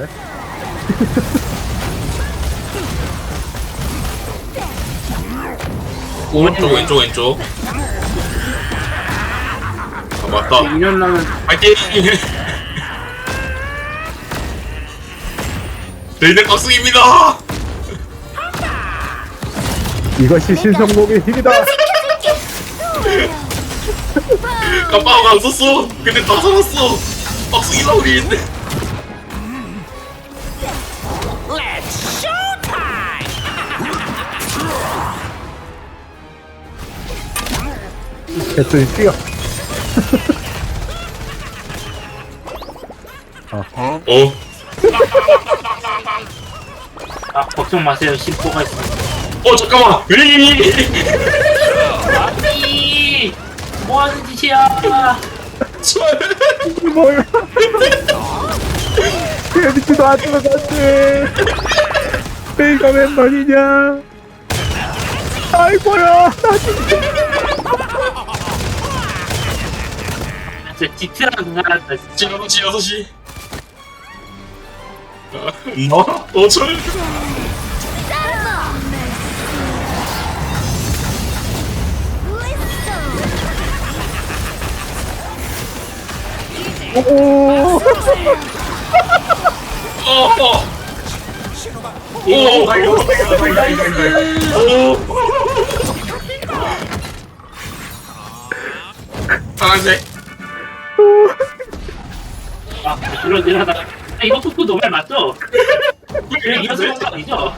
같은데? 오른쪽 왼쪽 왼쪽. 아 맞다. 2년 남은 파이팅! 저희는 깍승입니다! 이것이 신성공의 힘이다! 깜빡 안 썼어. 근데 다 살았어 깍승이다 우리 개순이 뛰어! 어? 아 걱정 마세요 심포가 있습니다 어 잠깐만 으이! 아니 뭐하는 짓이야 뭐야! 재밌지도 않지만 안 돼! 내가 웬 말이냐! 아이고야! 나 진짜! 진짜 지트라는 사람다 진짜 6시 6시 너? 어철 오! 어! 오! 달려 오! 파란색 아이 런 일 하다 아, 이거 토크 노말 맞죠? 이거 이런 소리 아니죠?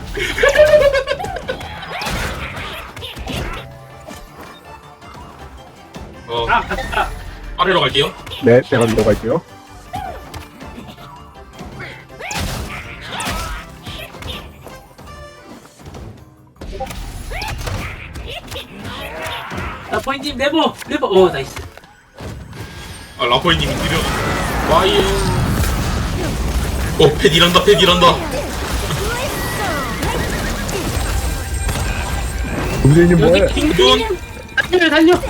어. 아 갔다. 아래로 갈게요. 네, 제가 들어갈게요. 아 포인님 네버 네버 어 나이스. 아 라포이님이 느려. 와인 어 패딜한다 패딜한다. 동생님 뭐해? 여기 빙빙 달려 달려.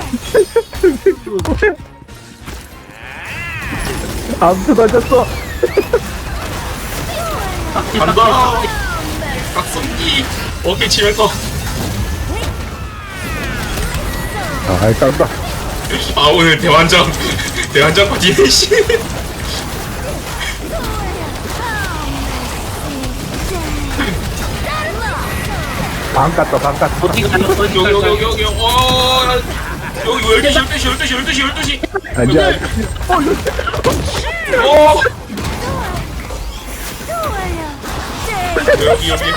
아무도 던졌어! 간다. 각성기. 오케이 치면서 아, 깐다. 아 오늘 대환장 대환장 파티네 씨 방 깠다, 방 깠다. 어디 가요 여기 여기 가요 여기 여기 어 여기 12시 12시 12시 12시 12시 아니야. 어 여기 여기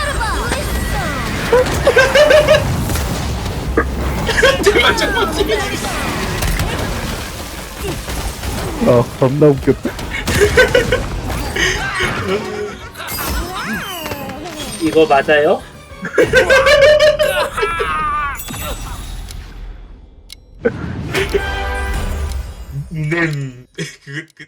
파티 어, 겁나 웃겼다. 이거 맞아요? 年、く、